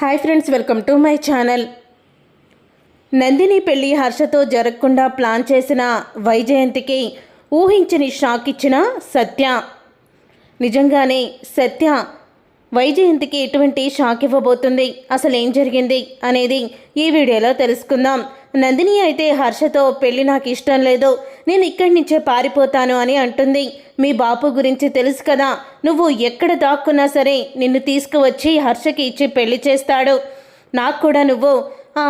Hi friends welcome to my channel. Nandini పెళ్ళి హర్షతో జరగకుండా ప్లాన్ చేసిన వైజయంతికి ఊహించని షాక్ ఇచ్చిన సత్య. నిజంగానే సత్య వైజయంతికి ఎటువంటి షాక్ ఇవ్వబోతుంది? అసలు ఏం జరిగింది? అనేది ఈ వీడియోలో తెలుసుకుందాం. నందిని అయితే హర్షతో పెళ్ళి నాకు ఇష్టం లేదు. నేను ఇక్కడి నుంచే పారిపోతాను అని అంటుంది. మీ బాపు గురించి తెలుసు కదా. నువ్వు ఎక్కడ దాక్కున్నా సరే నిన్ను తీసుకువచ్చి హర్షకి ఇచ్చి పెళ్ళి చేస్తాడు. నాకు కూడా నువ్వు ఆ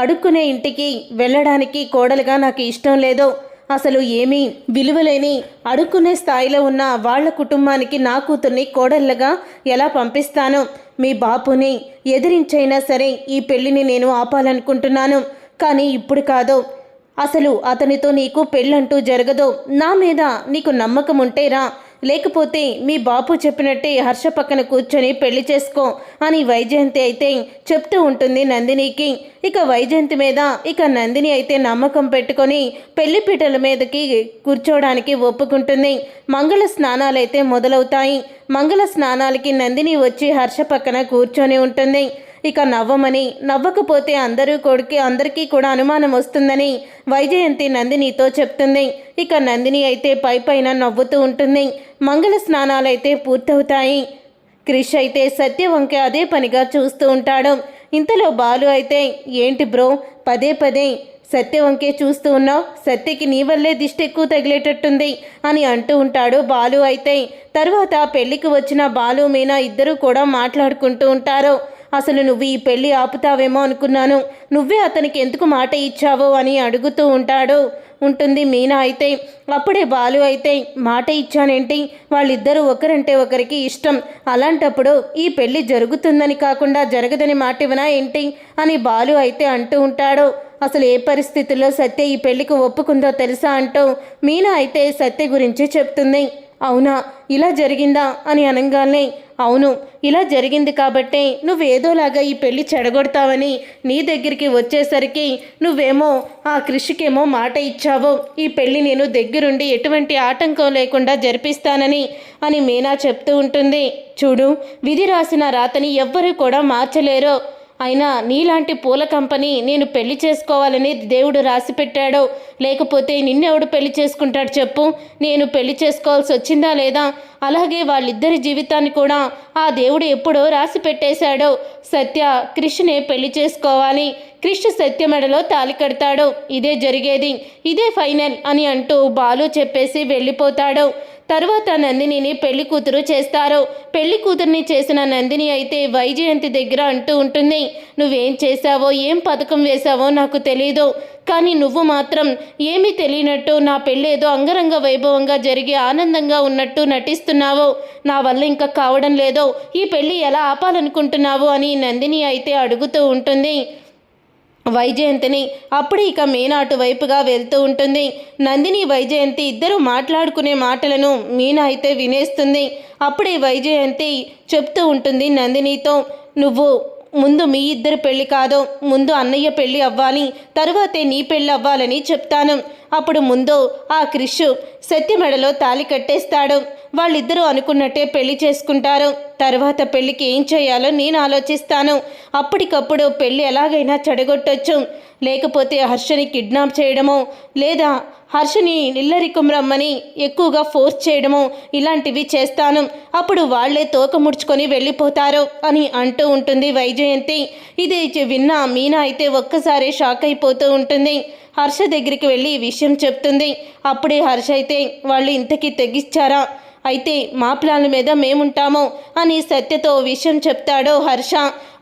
అడుక్కునే ఇంటికి వెళ్ళడానికి కోడలుగా నాకు ఇష్టం లేదు. అసలు ఏమీ విలువలేని అడుక్కునే స్థాయిలో ఉన్న వాళ్ళ కుటుంబానికి నా కూతుర్ని కోడళ్ళగా ఎలా పంపిస్తాను? మీ బాపుని ఎదిరించైనా సరే ఈ పెళ్ళిని నేను ఆపాలనుకుంటున్నాను. కానీ ఇప్పుడు కాదు. అసలు అతనితో నీకు పెళ్ళంటూ జరగదు. నా మీద నీకు నమ్మకం ఉంటేరా లేకపోతే మీ బాపు చెప్పినట్టే హర్ష పక్కన కూర్చొని పెళ్ళి చేసుకో అని వైజయంతి అయితే చెప్తూ ఉంటుంది నందినికి. ఇక వైజయంతి మీద ఇక నందిని అయితే నమ్మకం పెట్టుకొని పెళ్ళి పీటల మీదకి కూర్చోవడానికి ఒప్పుకుంటుంది. మంగళ స్నానాలైతే మొదలవుతాయి. మంగళ స్నానాలకి నందిని వచ్చి హర్ష పక్కన కూర్చొని ఉంటుంది. ఇక నవ్వమని నవ్వకపోతే అందరూ కొడుకి అందరికీ కూడా అనుమానం వస్తుందని వైజయంతి నందినితో చెప్తుంది. ఇక నందిని అయితే పై పైన నవ్వుతూ ఉంటుంది. మంగళ స్నానాలైతే పూర్తవుతాయి. క్రిష్ అయితే సత్య వంక అదే పనిగా చూస్తూ ఉంటాడు. ఇంతలో బాలు అయితే ఏంటి బ్రో పదే పదే సత్య వంకే చూస్తూ ఉన్నావు? సత్యకి నీ వల్లే దిష్టి ఎక్కువ తగిలేటట్టుంది అని అంటూ ఉంటాడు బాలు అయితే. తర్వాత పెళ్ళికి వచ్చిన బాలు మీనా ఇద్దరూ కూడా మాట్లాడుకుంటూ ఉంటారు. అసలు నువ్వు ఈ పెళ్ళి ఆపుతావేమో అనుకున్నాను. నువ్వే అతనికి ఎందుకు మాట ఇచ్చావో అని అడుగుతూ ఉంటాడు. ఉంటుంది మీనా అయితే. అప్పుడే బాలు అయితే మాట ఇచ్చానేంటి? వాళ్ళిద్దరూ ఒకరంటే ఒకరికి ఇష్టం. అలాంటప్పుడు ఈ పెళ్ళి జరుగుతుందని కాకుండా జరగదని మాట ఇవ్వనా ఏంటి? అని బాలు అయితే అంటూ ఉంటాడు. అసలు ఏ పరిస్థితుల్లో సత్య ఈ పెళ్ళికి ఒప్పుకుందో తెలుసా అంటూ మీనా అయితే సత్య గురించి చెప్తుంది. అవునా? ఇలా జరిగిందా? అని అనగానే అవును ఇలా జరిగింది కాబట్టే నువ్వేదోలాగా ఈ పెళ్ళి చెడగొడతావని నీ దగ్గరికి వచ్చేసరికి నువ్వేమో ఆ కృషికేమో మాట ఇచ్చావు ఈ పెళ్ళి నేను దగ్గరుండి ఎటువంటి ఆటంకం లేకుండా జరిపిస్తానని అని మీనా చెప్తూ ఉంటుంది. చూడు విధి రాసిన రాతని ఎవ్వరూ కూడా మార్చలేరు. అయినా నీలాంటి పూల కంపెనీ నేను పెళ్ళి చేసుకోవాలని దేవుడు రాసి పెట్టాడో లేకపోతే నిన్నెవడు పెళ్ళి చేసుకుంటాడు చెప్పు. నేను పెళ్ళి చేసుకోవాల్సి వచ్చిందా లేదా? అలాగే వాళ్ళిద్దరి జీవితాన్ని కూడా ఆ దేవుడు ఎప్పుడో రాసి పెట్టేశాడో సత్య కృష్ణే పెళ్ళి చేసుకోవాలి. కృష్ణ సత్య మెడలో తాలి కడతాడు. ఇదే జరిగేది. ఇదే ఫైనల్ అని అంటూ బాలు చెప్పేసి వెళ్ళిపోతాడు. తర్వాత నందినిని పెళ్ళి కూతురు చేస్తారు. పెళ్ళి కూతుర్ని చేసిన నందిని అయితే వైజయంతి దగ్గర అంటూ ఉంటుంది. నువ్వేం చేశావో ఏం పథకం వేశావో నాకు తెలీదు. కానీ నువ్వు మాత్రం ఏమీ తెలియనట్టు నా పెళ్ళేదో అంగరంగ వైభవంగా జరిగి ఆనందంగా ఉన్నట్టు నటిస్తున్నావు. నా వల్ల ఇంకా కావడం లేదో. ఈ పెళ్ళి ఎలా ఆపాలనుకుంటున్నావు? అని నందిని అయితే అడుగుతూ ఉంటుంది. వైజయంతిని అప్పుడు ఇక మీనా అటువైపుగా వెళ్తూ ఉంటుంది. నందిని వైజయంతి ఇద్దరు మాట్లాడుకునే మాటలను మీనా అయితే వినేస్తుంది. అప్పుడే వైజయంతి చెప్తూ ఉంటుంది నందినితో నువ్వు ముందు మీ ఇద్దరు పెళ్ళి కాదు ముందు అన్నయ్య పెళ్ళి అవ్వాలి తరువాతే నీ పెళ్ళి అవ్వాలని చెప్తాను. అప్పుడు ముందు ఆ క్రిష్ సత్యమెడలో తాలి కట్టేస్తాడు. వాళ్ళిద్దరూ అనుకున్నట్టే పెళ్ళి చేసుకుంటారు. తర్వాత పెళ్ళికి ఏం చేయాలో నేను ఆలోచిస్తాను. అప్పటికప్పుడు పెళ్ళి ఎలాగైనా చెడగొట్టొచ్చు. లేకపోతే హర్షని కిడ్నాప్ చేయడమో లేదా హర్షని నిల్లరికం రమ్మని ఎక్కువగా ఫోర్స్ చేయడము ఇలాంటివి చేస్తాను. అప్పుడు వాళ్ళే తోక ముడుచుకొని వెళ్ళిపోతారు అని అంటూ ఉంటుంది వైజయంతి. ఇది విన్న మీనా అయితే ఒక్కసారి షాక్ అయిపోతూ ఉంటుంది. హర్ష దగ్గరికి వెళ్ళి ఈ విషయం చెప్తుంది. అప్పుడే హర్ష అయితే వాళ్ళు ఇంతకీ తెగిచ్చారా? అయితే మా ప్లాన్ల మీద మేముంటాము అని సత్యతో విషయం చెప్తాడో హర్ష.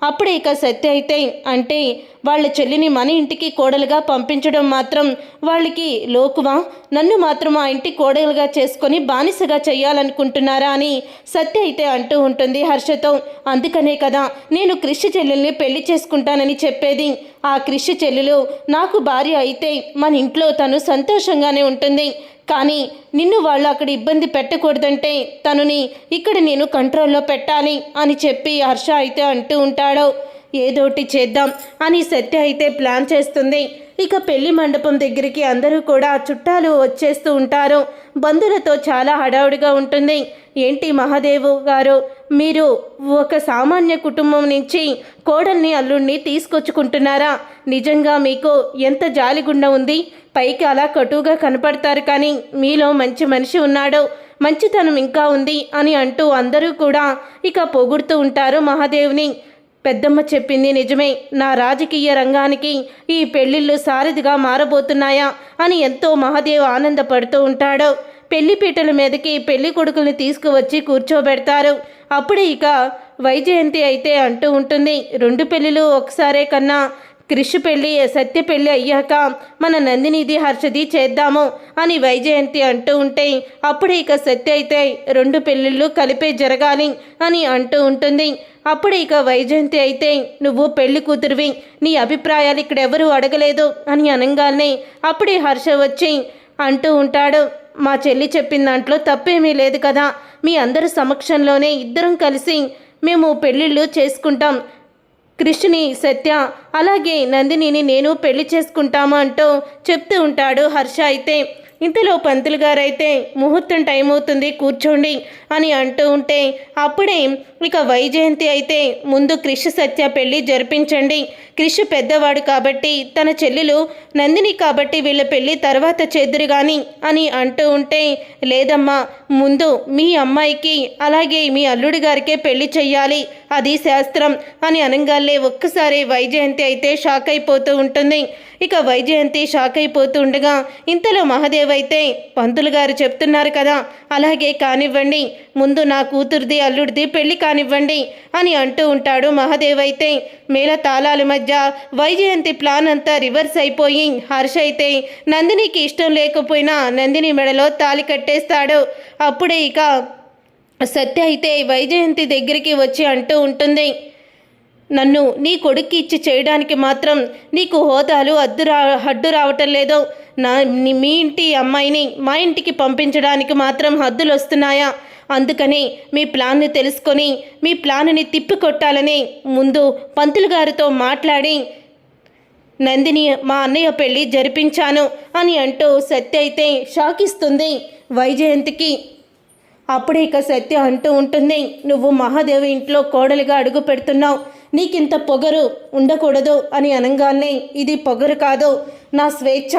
అప్పుడే ఇక సత్య అయితే అంటే వాళ్ళ చెల్లిని మన ఇంటికి కోడలుగా పంపించడం మాత్రం వాళ్ళకి లోకువా? నన్ను మాత్రం ఆ ఇంటి కోడలుగా చేసుకొని బానిసగా చేయాలనుకుంటున్నారా అని సత్య అయితే అంటూ ఉంటుంది హర్షతో. అందుకనే కదా నేను కృషి చెల్లెల్ని పెళ్ళి చేసుకుంటానని చెప్పేది. ఆ కృషి చెల్లెలు నాకు భార్య అయితే మన ఇంట్లో తను సంతోషంగానే ఉంటుంది. కానీ నిన్ను వాళ్ళు అక్కడ ఇబ్బంది పెట్టకూడదంటే తనుని ఇక్కడ నేను కంట్రోల్లో పెట్టాలి అని చెప్పి హర్ష అయితే అంటూ ఉంటాడు. ఏదోటి చేద్దాం అని సత్య అయితే ప్లాన్ చేస్తుంది. ఇక పెళ్ళి మండపం దగ్గరికి అందరూ కూడా చుట్టాలు వచ్చేస్తూ ఉంటారు. బంధువులతో చాలా హడావుడిగా ఉంటుంది. ఏంటి మహాదేవు గారు? మీరు ఒక సామాన్య కుటుంబం నుంచి కోడల్ని అల్లుడిని తీసుకొచ్చుకుంటున్నారా? నిజంగా మీకు ఎంత జాలిగుండ ఉంది? పైకి అలా కటువుగా కనపడతారు కానీ మీలో మంచి మనిషి ఉన్నాడు. మంచితనం ఇంకా ఉంది అని అంటూ అందరూ కూడా ఇక పొగుడుతూ ఉంటారు మహాదేవ్ని. పెద్దమ్మ చెప్పింది నిజమే. నా రాజకీయ రంగానికి ఈ పెళ్ళిళ్ళు సారథిగా మారబోతున్నాయా అని ఎంతో మహాదేవ్ ఆనందపడుతూ ఉంటాడు. పెళ్ళి పీటల మీదకి పెళ్ళి కొడుకుల్ని తీసుకువచ్చి కూర్చోబెడతారు. అప్పుడే ఇక వైజయంతి అయితే అంటూ ఉంటుంది. రెండు పెళ్ళిళ్ళు ఒకసారే కన్నా క్రిష్ పెళ్ళి సత్య పెళ్ళి అయ్యాక మన నందినిది హర్షది చేద్దాము అని వైజయంతి అంటూ ఉంటే అప్పుడే ఇక సత్య అయితే రెండు పెళ్ళిళ్ళు కలిపే జరగాలి అని అంటూ ఉంటుంది. అప్పుడు ఇక వైజయంతి అయితే నువ్వు పెళ్ళి కూతురువి నీ అభిప్రాయాలు ఇక్కడెవరూ అడగలేదు అని అనగానే అప్పుడే హర్ష వచ్చి అంటూ ఉంటాడు. మా చెల్లి చెప్పిన దాంట్లో తప్పేమీ లేదు కదా మీ అందరి సమక్షంలోనే ఇద్దరం కలిసి మేము పెళ్ళిళ్ళు చేసుకుంటాం కృష్ణని సత్య అలాగే నందినిని నేను పెళ్ళి చేసుకుంటాము అంటూ చెప్తూ ఉంటాడు హర్ష అయితే. ఇంతలో పంతులు గారైతే ముహూర్తం టైం అవుతుంది కూర్చోండి అని అంటూ ఉంటే అప్పుడే ఇక వైజయంతి అయితే ముందు కృష్ణ సత్య పెళ్ళి జరిపించండి. కృష్ణ పెద్దవాడు కాబట్టి తన చెల్లెలు నందిని కాబట్టి వీళ్ళ పెళ్ళి తర్వాత చేదురు కానీ అని అంటూ ఉంటే లేదమ్మా ముందు మీ అమ్మాయికి అలాగే మీ అల్లుడి గారికే పెళ్ళి చెయ్యాలి. అది శాస్త్రం అని అనగానే ఒక్కసారి వైజయంతి అయితే షాక్ అయిపోతూ ఉంటుంది. ఇక వైజయంతి షాక్ అయిపోతూ ఉండగా ఇంతలో మహాదేవ్ అయితే పంతులు గారు చెప్తున్నారు కదా అలాగే కానివ్వండి ముందు నా కూతురిది అల్లుడిది పెళ్ళి కానివ్వండి అని అంటూ ఉంటాడు మహాదేవ్ అయితే. మేళ తాళాల మధ్య వైజయంతి ప్లాన్ అంతా రివర్స్ అయిపోయి హర్ష అయితే నందినికి ఇష్టం లేకపోయినా నందిని మెడలో తాలి కట్టేస్తాడు. అప్పుడే ఇక సత్య అయితే వైజయంతి దగ్గరికి వచ్చి అంటూ ఉంటుంది నన్ను నీ కొడుక్కి ఇచ్చి చేయడానికి మాత్రం నీకు హోదాలు అద్దు రా హడ్డు రావటం లేదో. నా మీ ఇంటి అమ్మాయిని మా ఇంటికి పంపించడానికి మాత్రం హద్దులు వస్తున్నాయా? అందుకని మీ ప్లాన్ని తెలుసుకొని మీ ప్లాన్ని తిప్పికొట్టాలని ముందు పంతులు గారితో మాట్లాడి నందిని మా అన్నయ్య పెళ్ళి జరిపించాను అని అంటూ సత్య అయితే షాకిస్తుంది. వైజయంతికి అప్పుడే ఇక సత్య అంటూ ఉంటుంది నువ్వు మహాదేవి ఇంట్లో కోడలిగా అడుగు పెడుతున్నావు. నీకింత పొగరు ఉండకూడదు అని అనగానే ఇది పొగరు కాదు నా స్వేచ్ఛ.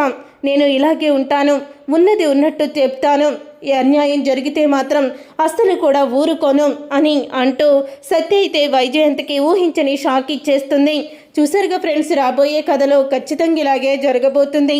నేను ఇలాగే ఉంటాను. ఉన్నది ఉన్నట్టు చెప్తాను. ఈ అన్యాయం జరిగితే మాత్రం అస్సలు కూడా ఊరుకోను అని అంటూ సత్య అయితే వైజయంతికి ఊహించని షాక్ ఇచ్చేస్తుంది. చూసారుగా ఫ్రెండ్స్ రాబోయే కథలో ఖచ్చితంగా ఇలాగే జరగబోతుంది.